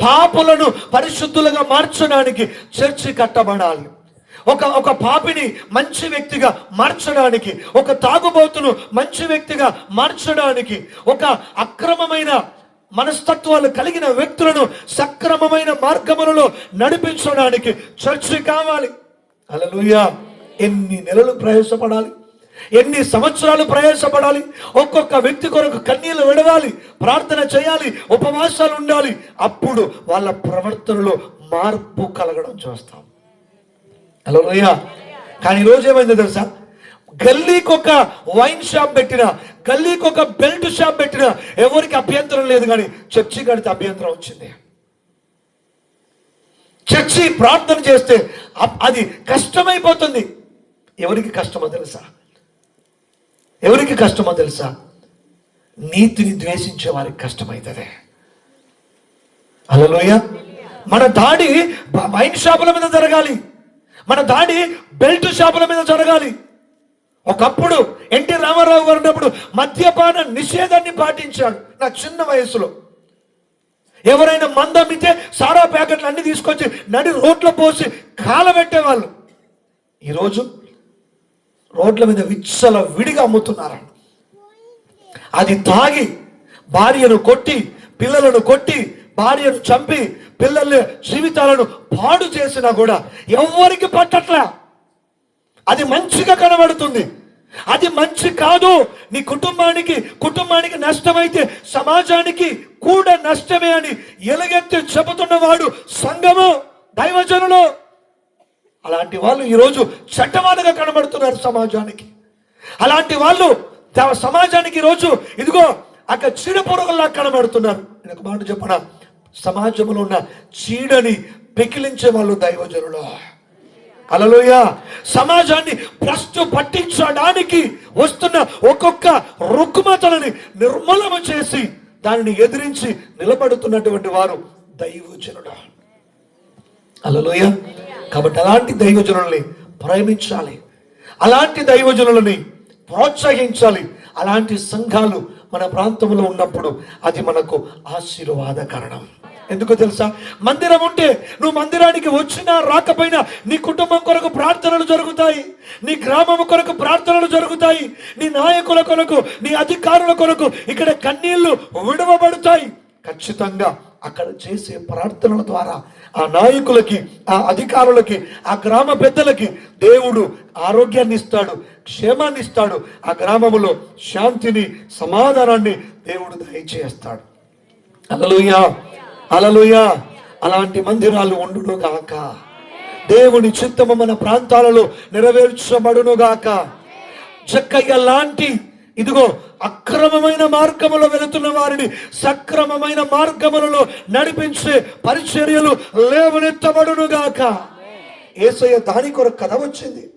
పాపులను పరిశుద్ధులుగా మార్చడానికి చర్చి కట్టబడాలి. ఒక ఒక పాపిని మంచి వ్యక్తిగా మార్చడానికి ఒక తాగుబోతును మంచి వ్యక్తిగా మార్చడానికి ఒక అక్రమమైన మనస్తత్వాలు కలిగిన వ్యక్తులను సక్రమమైన మార్గములలో నడిపించడానికి చర్చి కావాలి. అలలుయా ఎన్ని నెలలు ప్రయాసపడాలి? ఎన్ని సంవత్సరాలు ప్రయాసపడాలి? ఒక్కొక్క వ్యక్తి కొరకు కన్నీళ్ళు విడవాలి ప్రార్థన చేయాలి ఉపవాసాలు ఉండాలి. అప్పుడు వాళ్ళ ప్రవర్తనలో మార్పు కలగడం చూస్తాం. హలో కానీ ఈరోజు ఏమైందో తెలుసా? గల్లీకి ఒక వైన్ షాప్ పెట్టిన గల్లీకి ఒక బెల్ట్ షాప్ పెట్టిన ఎవరికి అభ్యంతరం లేదు కానీ చర్చి కడితే అభ్యంతరం వచ్చింది. చర్చి ప్రార్థన చేస్తే అది కష్టమైపోతుంది. ఎవరికి కష్టమో తెలుసా? ఎవరికి కష్టమో తెలుసా? నీతిని ద్వేషించే వారికి కష్టమవుతుంది అలలోయ మన దాడి వైన్ షాపుల మీద జరగాలి. మన దాడి బెల్ట్ షాపుల మీద జరగాలి. ఒకప్పుడు ఎన్టీ రామారావు గారు ఉన్నప్పుడు మద్యపాన నిషేధాన్ని పాటించాడు నా చిన్న వయసులో. ఎవరైనా మందమితే సారా ప్యాకెట్లు అన్ని తీసుకొచ్చి నడి రోడ్లో పోసి కాలబెట్టేవాళ్ళు. ఈరోజు రోడ్ల మీద విచ్చల విడిగా అమ్ముతున్నారు అది తాగి భార్యను కొట్టి పిల్లలను కొట్టి భార్యను చంపి పిల్లల జీవితాలను పాడు చేసినా కూడా ఎవరికి పట్టట్లా. అది మంచిగా కనబడుతుంది. అది మంచి కాదు. నీ కుటుంబానికి కుటుంబానికి నష్టమైతే సమాజానికి కూడా నష్టమే అని ఎలుగెత్తి చెబుతున్నవాడు సంఘము దైవజనులు. అలాంటి వాళ్ళు ఈరోజు చట్టమాటగా కనబడుతున్నారు సమాజానికి. అలాంటి వాళ్ళు త- సమాజానికి ఈరోజు ఇదిగో అక్కడ చీడ పొరుగుల్లా కనబడుతున్నారు. నేను ఒక మాట చెప్పనా? సమాజంలో ఉన్న చీడని పెకిలించే వాళ్ళు దైవజనులు. అలలోయ సమాజాన్ని భ్రష్టు పట్టించడానికి వస్తున్న ఒక్కొక్క రుగ్మతలని నిర్మూలన చేసి దానిని ఎదిరించి నిలబడుతున్నటువంటి వారు దైవజనుడు అలలోయ కాబట్టి అలాంటి దైవజనుల్ని ప్రేమించాలి. అలాంటి దైవజనులని ప్రోత్సహించాలి. అలాంటి సంఘాలు మన ప్రాంతంలో ఉన్నప్పుడు అది మనకు ఆశీర్వాద కారణం. ఎందుకో తెలుసా? మందిరం ఉంటే నువ్వు మందిరానికి వచ్చినా రాకపోయినా నీ కుటుంబం కొరకు ప్రార్థనలు జరుగుతాయి. నీ గ్రామం కొరకు ప్రార్థనలు జరుగుతాయి. నీ నాయకుల కొరకు నీ అధికారుల కొరకు ఇక్కడ కన్నీళ్ళు విడవబడతాయి. ఖచ్చితంగా అక్కడ చేసే ప్రార్థనల ద్వారా ఆ నాయకులకి ఆ అధికారులకి ఆ గ్రామ పెద్దలకి దేవుడు ఆరోగ్యాన్ని ఇస్తాడు క్షేమాన్ని ఇస్తాడు. ఆ గ్రామములో శాంతిని సమాధానాన్ని దేవుడు దయచేస్తాడు. అలలుయా అలలుయా అలాంటి మందిరాలు ఉండును గాక. దేవుని చిత్తము మన ప్రాంతాలలో నెరవేర్చబడును గాక. జక్కయ్య లాంటి ఇదిగో అక్రమమైన మార్గములో వెళుతున్న వారిని సక్రమమైన మార్గములలో నడిపించే పరిచర్యలు లేవనెత్తబడును గాక ఏసయ్య దాని కొరకు కథ వచ్చింది.